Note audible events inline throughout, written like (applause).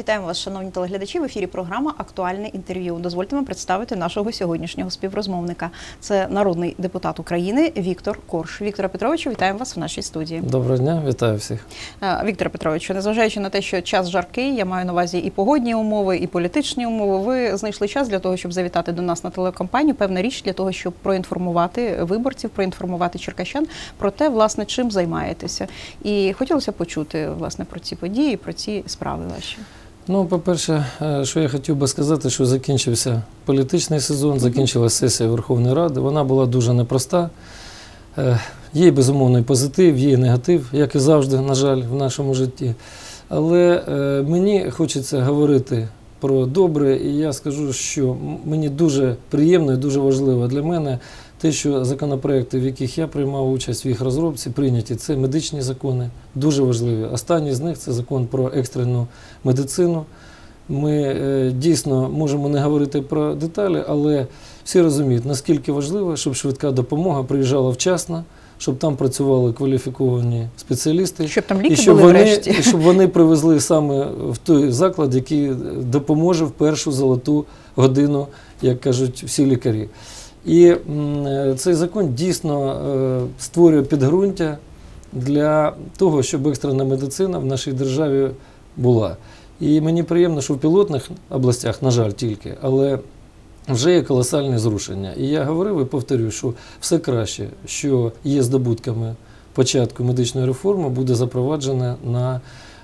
Вітаємо вас, шановні телеглядачі. В ефірі програма Актуальне інтерв'ю. Дозвольте вам представити нашого сьогоднішнього співрозмовника. Це народний депутат України Віктор Корж. Віктора Петровичу, вітаємо вас в нашій студії. Доброго дня, вітаю всіх. Е, Віктора Петровичу, незважаючи на те, що час жаркий, я маю на увазі і погодні умови, і політичні умови. Ви знайшли час для того, щоб завітати до нас на телекомпанію. Певна річ для того, щоб проінформувати виборців, проінформувати черкащан про те, власне, чим займаєтеся. І хотілося почути власне про ці події, про ці справи ваші. Ну, по-перше, е, що я хотів би сказати, що закінчився політичний сезон, закінчилася сесія Верховної Ради. Вона була дуже непроста. Е, Є безумовно і позитив, є і негатив, як і завжди, на жаль, в нашому житті. Але е, мені хочеться говорити про добре, і я скажу, що мені дуже приємно і дуже важливо для мене те, що законопроекти, в яких я приймав участь в їх розробці, прийняті. Це медичні закони, дуже важливі. Останній з них це закон про екстрену медицину. Ми е, дійсно можемо не говорити про деталі, але всі розуміють, наскільки важливо, щоб швидка допомога приїжджала вчасно, щоб там працювали кваліфіковані спеціалісти. Щоб там І щоб, були вони, врешті. і щоб вони привезли саме в той заклад, який допоможе в першу золоту годину, як кажуть всі лікарі. І е, цей закон дійсно е, створює підґрунтя для того, щоб екстрена медицина в нашій державі була. І мені приємно, що в пілотних областях, на жаль, тільки, але вже є колосальні зрушення. І я говорив і повторюю, що все краще, що є здобутками початку медичної реформи, буде запроваджене на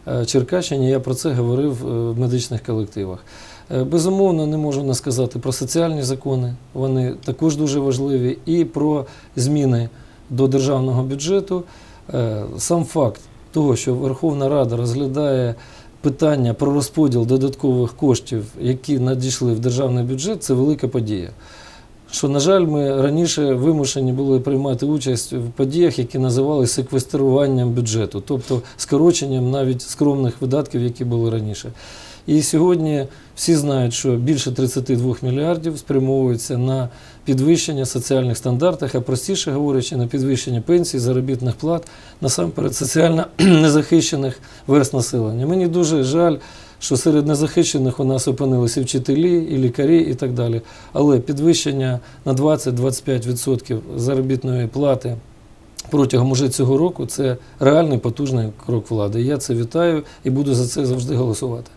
е, Черкащині. Я про це говорив в медичних колективах. Е, Безумовно, не можу не сказати про соціальні закони, вони також дуже важливі, і про зміни до державного бюджету. Е, Сам факт того, що Верховна Рада розглядає питання про розподіл додаткових коштів, які надійшли в державний бюджет, це велика подія. Що, на жаль, ми раніше вимушені були приймати участь в подіях, які називали секвеструванням бюджету, тобто скороченням навіть скромних видатків, які були раніше. І сьогодні всі знають, що більше 32 мільярдів спрямовується на підвищення соціальних стандартів, а простіше говорячи, на підвищення пенсій, заробітних плат, насамперед соціально (clears throat) незахищених верст населення. Мені дуже жаль, що серед незахищених у нас опинилися вчителі, і лікарі, і так далі. Але підвищення на 20-25% заробітної плати протягом уже цього року це реальний потужний крок влади. Я це вітаю і буду за це завжди голосувати.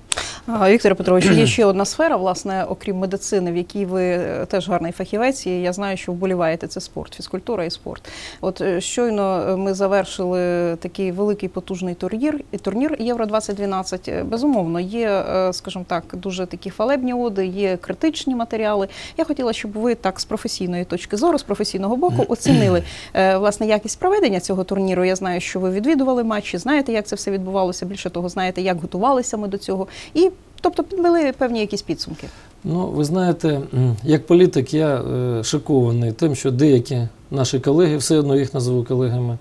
А, Вікторе Петровичу, є ще одна сфера, власне, окрім медицини, в якій ви е, теж гарний фахівець, і я знаю, що вболіваєте це спорт, фізкультура і спорт. От е, щойно е, ми завершили такий великий потужний турнір, турнір Євро 2012. Е, Безумовно, є, скажімо так, дуже такі фалебні оди, є критичні матеріали. Я хотіла, щоб ви так з професійної точки зору, з професійного боку, оцінили власне якість проведення цього турніру. Я знаю, що ви відвідували матчі, знаєте, як це все відбувалося. Більше того, знаєте, як готувалися ми до цього. І Тобто підвели певні якісь підсумки. Ну, ви знаєте, як політик, я е, шокований тим, що деякі наші колеги, все одно їх назову колегами,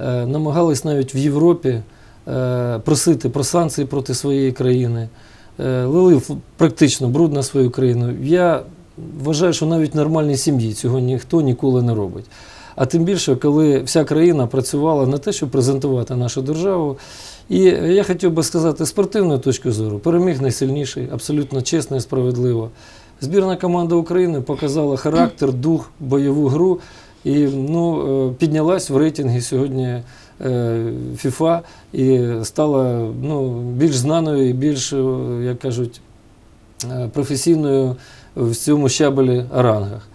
е, намагались навіть в Європі е, просити про санкції проти своєї країни, лили практично бруд на свою країну. Я вважаю, що навіть в нормальній сім'ї цього ніхто ніколи не робить. А тим більше, коли вся країна працювала на те, щоб презентувати нашу державу. І я хотів би сказати, з спортивної точки зору, переміг найсильніший, абсолютно чесно і справедливо. Збірна команда України показала характер, дух, бойову гру і ну, е, піднялась в рейтинги сьогодні е, FIFA і стала ну, більш знаною і більш, е, як кажуть, е, професійною в цьому щабелі рангах.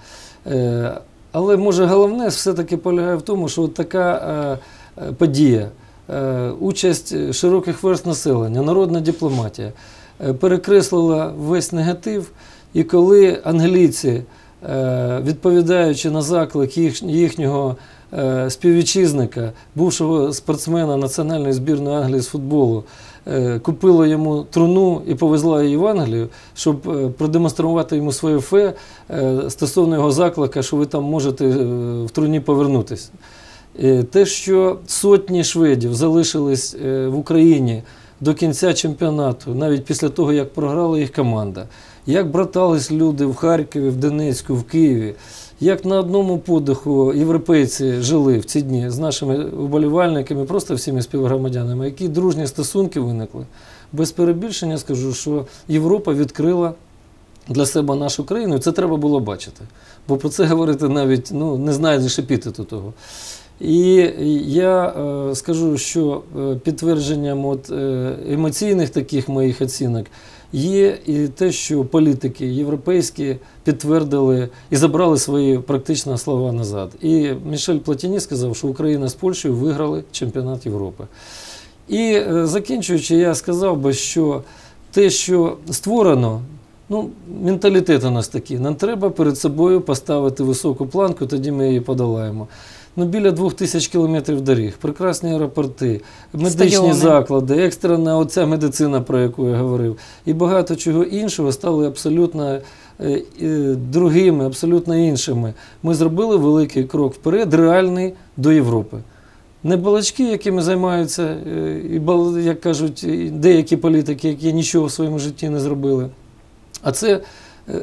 Але може головне все-таки полягає в тому, що от така е, е, подія, е, участь широких верст населення, народна дипломатія е, перекреслила весь негатив. І коли англійці, е, відповідаючи на заклик їх, їхнього е, співвітчизника, бувшого спортсмена національної збірної Англії з футболу, е, купила йому труну і повезла її в Англію, щоб е, продемонструвати йому своє фе е, стосовно його заклика, що ви там можете в труні повернутися. Те, що сотні шведів залишились в Україні до кінця чемпіонату, навіть після того, як програла їх команда, як братались люди в Харкові, в Донецьку, в Києві, як на одному подиху європейці жили в ці дні з нашими вболівальниками, просто всіми співгромадянами, які дружні стосунки виникли. без перебільшення скажу, що Європа відкрила для себе нашу країну, і це треба було бачити. Бо про це говорити навіть ну, не знаю лише епітету того. І я е, скажу, що е, підтвердженням от, е, емоційних таких моїх оцінок є і те, що політики європейські підтвердили і забрали свої практично слова назад. І Мішель Платіні сказав, що Україна з Польщею виграли чемпіонат Європи. І е, закінчуючи, я сказав би, що те, що створено, ну, менталітет у нас такий. Нам треба перед собою поставити високу планку, тоді ми її подолаємо. Ну, біля двох тисяч кілометрів доріг, прекрасні аеропорти, медичні Стадіони. заклади, екстрена оця медицина, про яку я говорив, і багато чого іншого стали абсолютно е, е, другими, абсолютно іншими. Ми зробили великий крок вперед, реальний до Європи. Не балачки, якими займаються, е, і бал- як кажуть, деякі політики, які нічого в своєму житті не зробили. А це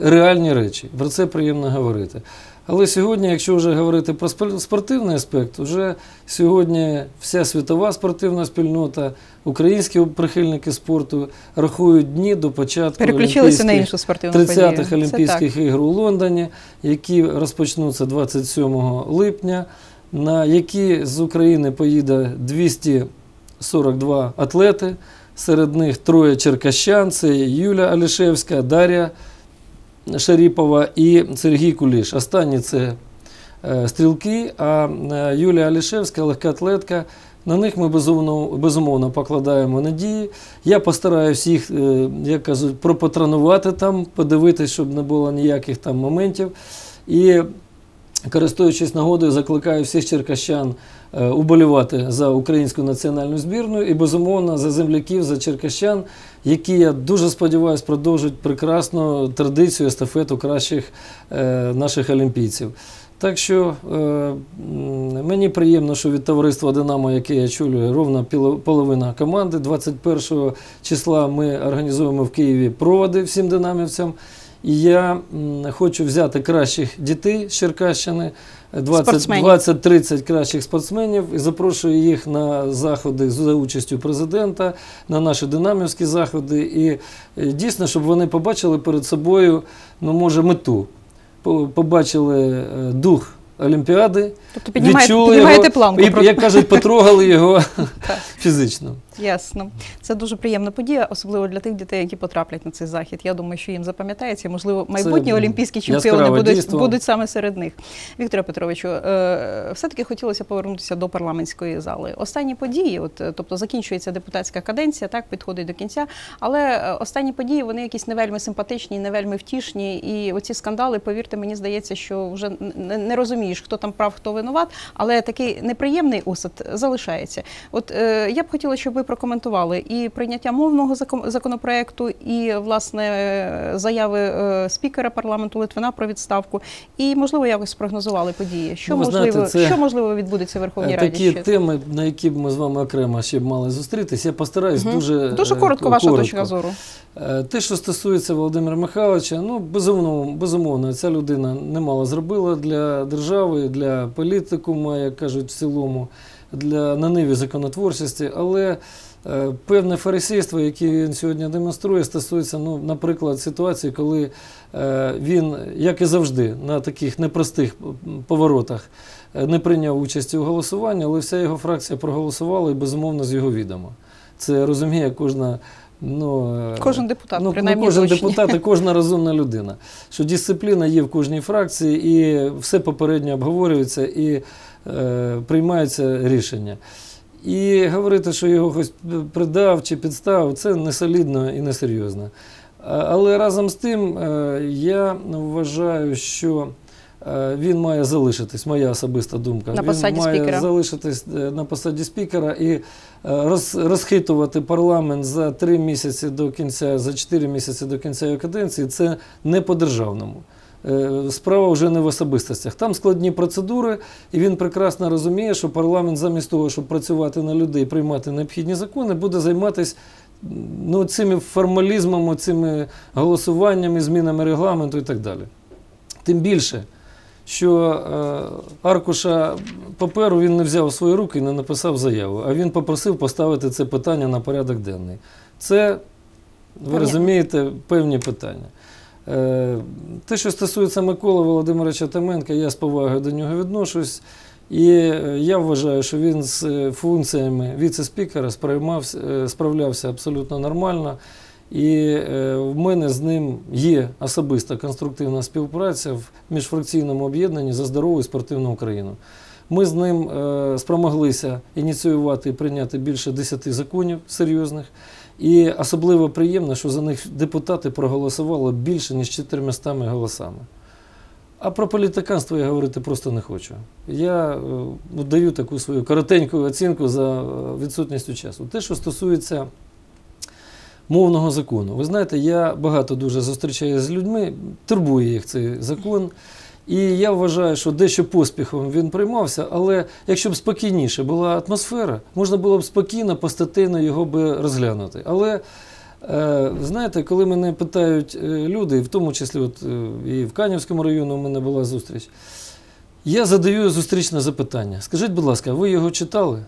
реальні речі. Про це приємно говорити. Але сьогодні, якщо вже говорити про спор- спортивний аспект, вже сьогодні вся світова спортивна спільнота, українські прихильники спорту рахують дні до початку Переключилися на іншу спортивну 30-х Це Олімпійських ігор у Лондоні, які розпочнуться 27 липня, на які з України поїде 242 атлети. Серед них троє черкащан: це Юля Алішевська, Дар'я Шаріпова і Сергій Куліш. Останні це е, стрілки, а е, Юлія Алішевська, легкоатлетка. На них ми безумовно, безумовно покладаємо надії. Я постараюсь їх, е, як кажуть, пропатронувати там, подивитися, щоб не було ніяких там моментів. І користуючись нагодою, закликаю всіх черкащан е, уболівати за українську національну збірну і безумовно за земляків, за черкащан, які я дуже сподіваюся продовжать прекрасну традицію естафету кращих е, наших олімпійців. Так що е, мені приємно, що від товариства Динамо, яке я чулюю, ровно половина команди. 21 числа ми організуємо в Києві проводи всім динамівцям. Я хочу взяти кращих дітей з Черкащини, 20 Спортсменів. 20-30 кращих спортсменів і запрошую їх на заходи за участю президента, на наші динамівські заходи. І е, дійсно, щоб вони побачили перед собою, ну, може, мету. По- Побачили е, дух Олімпіади, Тобто піднімаєте, відчули піднімаєте його, і, як кажуть, потрогали його (laughs) фізично. Ясно. Це дуже приємна подія, особливо для тих дітей, які потраплять на цей захід. Я думаю, що їм запам'ятається. Можливо, майбутні Це олімпійські чемпіони будуть, дійство. будуть саме серед них. Вікторе Петровичу, е, все-таки хотілося повернутися до парламентської зали. Останні події, от, е, тобто закінчується депутатська каденція, так підходить до кінця. Але е, останні події вони якісь не вельми симпатичні, не вельми втішні. І оці скандали, повірте, мені здається, що вже не, розумієш, хто там прав, хто винуват, але такий неприємний осад залишається. От я б хотіла, щоб ви прокоментували і прийняття мовного закон- законопроекту, і власне заяви е, спікера парламенту Литвина про відставку, і можливо якось спрогнозували події. Що Ну, можливо, знаєте, це- що можливо відбудеться в Верховній Е, Раді? Такі ще? теми, на які б ми з вами окремо ще б мали зустрітись, я постараюсь Мгм. дуже, Дуже е, коротко ваша коротко. точка зору. Те, що стосується Володимира Михайловича, ну безумовно, безумовно, ця людина немало зробила для держави, для політикума, як кажуть, в цілому, для на ниві законотворчості, але е, певне фарисейство, яке він сьогодні демонструє, стосується, ну, наприклад, ситуації, коли е, він, як і завжди, на таких непростих поворотах е, не прийняв участі у голосуванні, але вся його фракція проголосувала і безумовно з його відомо. Це розуміє кожна. Ну, е, Кожен депутат, ну, принаймні ну, кожен точні. депутат і кожна (laughs) розумна людина. Що дисципліна є в кожній фракції, і все попередньо обговорюється і е, приймаються рішення. І говорити, що його хтось придав чи підставив, це не солідно і не серйозно. А- Але разом з тим е, я вважаю, що він має залишитись, моя особиста думка. На він має спікера. залишитись е, на посаді спікера і е, роз, розхитувати парламент за три місяці до кінця, за чотири місяці до кінця його каденції. Це не по-державному. Е, Справа вже не в особистостях. Там складні процедури, і він прекрасно розуміє, що парламент замість того, щоб працювати на людей, приймати необхідні закони, буде займатися ну, цими формалізмами, цими голосуваннями, змінами регламенту і так далі. Тим більше, що е, аркуша паперу він не взяв у свої руки і не написав заяву, а він попросив поставити це питання на порядок денний. Це, ви розумієте, певні питання. Е, Те, що стосується Миколи Володимировича Томенка, я з повагою до нього відношусь. І е, я вважаю, що він з функціями віце-спікера справлявся абсолютно нормально. І е, в мене з ним є особиста конструктивна співпраця в міжфракційному об'єднанні за здорову і спортивну Україну. Ми з ним е, спромоглися ініціювати і прийняти більше 10 законів серйозних. І особливо приємно, що за них депутати проголосували більше, ніж 400 голосами. А про політиканство я говорити просто не хочу. Я е, даю таку свою коротеньку оцінку за відсутністю часу. Те, що стосується мовного закону. Ви знаєте, я багато дуже зустрічаюся з людьми, турбує їх цей закон. І я вважаю, що дещо поспіхом він приймався, але якщо б спокійніше була атмосфера, можна було б спокійно, постатейно його би розглянути. Але е, знаєте, коли мене питають е, люди, в тому числі от, е, і в Канівському районі у мене була зустріч, я задаю зустрічне запитання. Скажіть, будь ласка, ви його читали?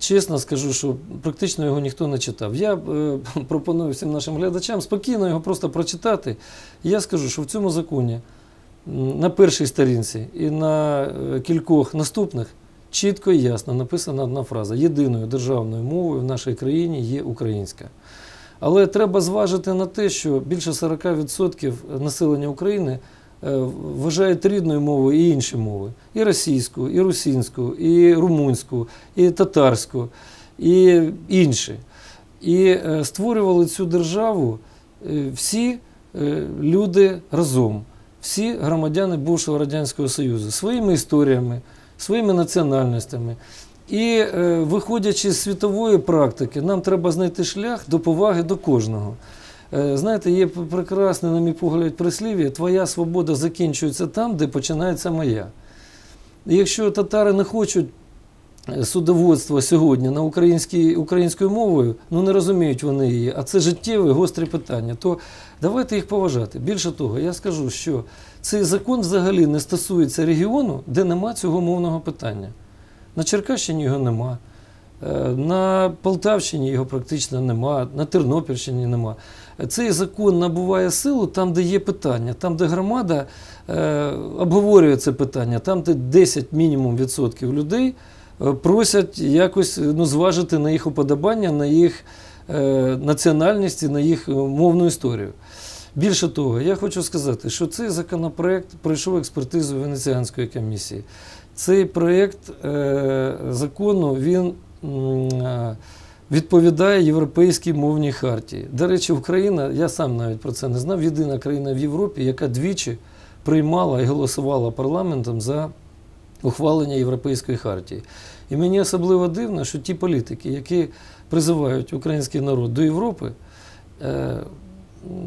Чесно скажу, що практично його ніхто не читав. Я е, (laughs) пропоную всім нашим глядачам спокійно його просто прочитати. І я скажу, що в цьому законі на першій сторінці і на е, кількох наступних чітко і ясно написана одна фраза: єдиною державною мовою в нашій країні є українська. Але треба зважити на те, що більше 40% населення України вважають рідною мовою і інші мови: і російську, і русинську, і румунську, і татарську, і інші. І е, створювали цю державу е, всі е, люди разом, всі громадяни бувшого Радянського Союзу, своїми історіями, своїми національностями. І е, виходячи з світової практики, нам треба знайти шлях до поваги до кожного. Е, Знаєте, є прекрасне, на мій погляд, прислів'я, твоя свобода закінчується там, де починається моя. Якщо татари не хочуть е, судоводства сьогодні на українській, українською мовою, ну не розуміють вони її, а це життєві гострі питання, то давайте їх поважати. Більше того, я скажу, що цей закон взагалі не стосується регіону, де нема цього мовного питання. На Черкащині його нема. Е, На Полтавщині його практично нема, на Тернопільщині нема. Цей закон набуває силу там, де є питання, там, де громада е, обговорює це питання, там, де 10 мінімум відсотків людей е, просять якось ну, зважити на їх уподобання, на їх національність і на їх мовну історію. Більше того, я хочу сказати, що цей законопроект пройшов експертизу Венеціанської комісії. Цей проєкт е, закону він відповідає Європейській мовній хартії. До речі, Україна, я сам навіть про це не знав, єдина країна в Європі, яка двічі приймала і голосувала парламентом за ухвалення Європейської хартії. І мені особливо дивно, що ті політики, які призивають український народ до Європи, е,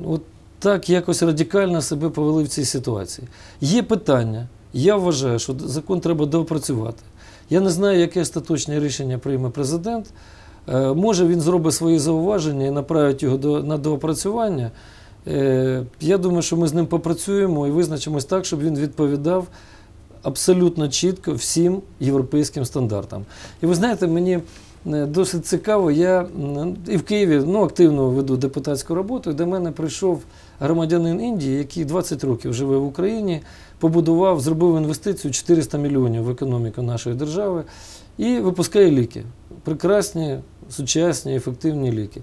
от так якось радикально себе повели в цій ситуації. Є питання. Я вважаю, що закон треба доопрацювати. Я не знаю, яке остаточне рішення прийме президент. Е, Може, він зробить свої зауваження і направить його до, на доопрацювання. Е, Я думаю, що ми з ним попрацюємо і визначимось так, щоб він відповідав абсолютно чітко всім європейським стандартам. І ви знаєте, мені досить цікаво, я і в Києві ну, активно веду депутатську роботу, до мене прийшов громадянин Індії, який 20 років живе в Україні, побудував, зробив інвестицію 400 мільйонів в економіку нашої держави і випускає ліки. Прекрасні, сучасні, ефективні ліки.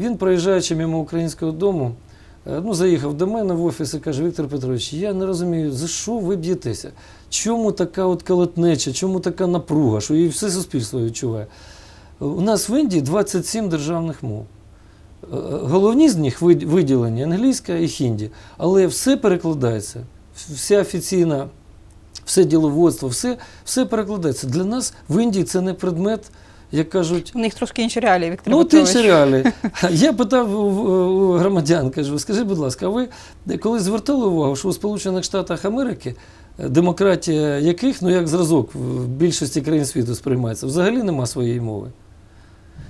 Він, проїжджаючи мимо українського дому, е, ну, заїхав до мене в офіс і каже, Віктор Петрович, я не розумію, за що ви б'єтеся? Чому така от колотнеча, чому така напруга, що і все суспільство відчуває? У нас в Індії 27 державних мов. Е, Головні з них виділені англійська і хінді, але все перекладається. Вся офіційна, все діловодство, все, все перекладається. Для нас в Індії це не предмет, як кажуть, У них трошки інші реалії, Віктор Ну, от інші реалії. (laughs) Я питав у, громадян, кажу, скажіть, будь ласка, а ви коли звертали увагу, що у Сполучених Штатах Америки е, демократія яких, ну як зразок в більшості країн світу сприймається, взагалі нема своєї мови.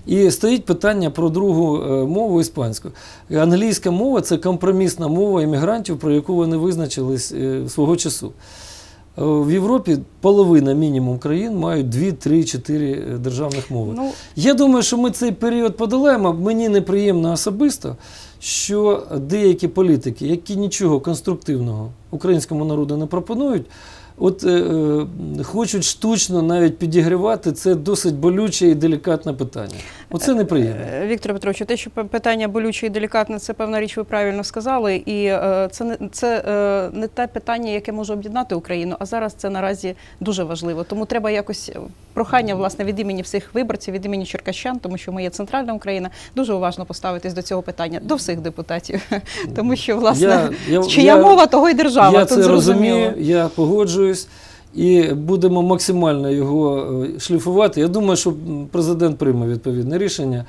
І стоїть питання про другу е, мову іспанську. Англійська мова це компромісна мова іммігрантів, про яку вони визначились е, свого часу. Е, В Європі половина мінімум країн мають 2, 3, 4 державних мови. Ну, Я думаю, що ми цей період подолаємо. Мені неприємно особисто, що деякі політики, які нічого конструктивного українському народу не пропонують, от е, е, хочуть штучно навіть підігрівати це досить болюче і делікатне питання. Оце неприємно. Е, Віктор Петрович, те, що питання болюче і делікатне, це певна річ, ви правильно сказали. І е, це не це е, не те питання, яке може об'єднати Україну. А зараз це наразі дуже важливо. Тому треба якось е, прохання власне від імені всіх виборців, від імені черкащан, тому що ми є центральна Україна, дуже уважно поставитись до цього питання до всіх депутатів, (laughs) тому що власне Я- я- чия я- мова, того й держава. Я Тут це зрозуміло. розумію, я погоджуюсь. І будемо максимально його е, шліфувати. Я думаю, що президент прийме відповідне рішення.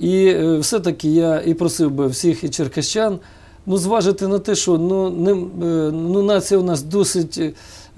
І е, все-таки я і просив би всіх і черкащан ну, зважити на те, що ну, не, е, ну, нація у нас досить,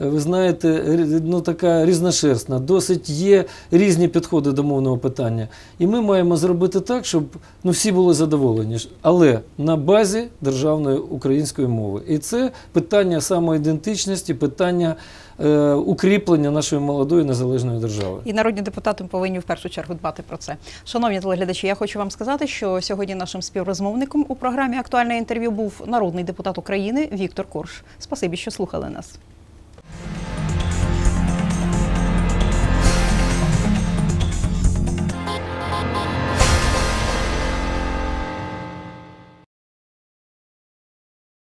ви знаєте, ну, така різношерстна, досить є різні підходи до мовного питання. І ми маємо зробити так, щоб ну, всі були задоволені, але на базі державної української мови. І це питання самоідентичності, питання е, укріплення нашої молодої незалежної держави. І народні депутати повинні в першу чергу дбати про це. Шановні телеглядачі, я хочу вам сказати, що сьогодні нашим співрозмовником у програмі Актуальне інтерв'ю був народний депутат України Віктор Корж. Спасибі, що слухали нас.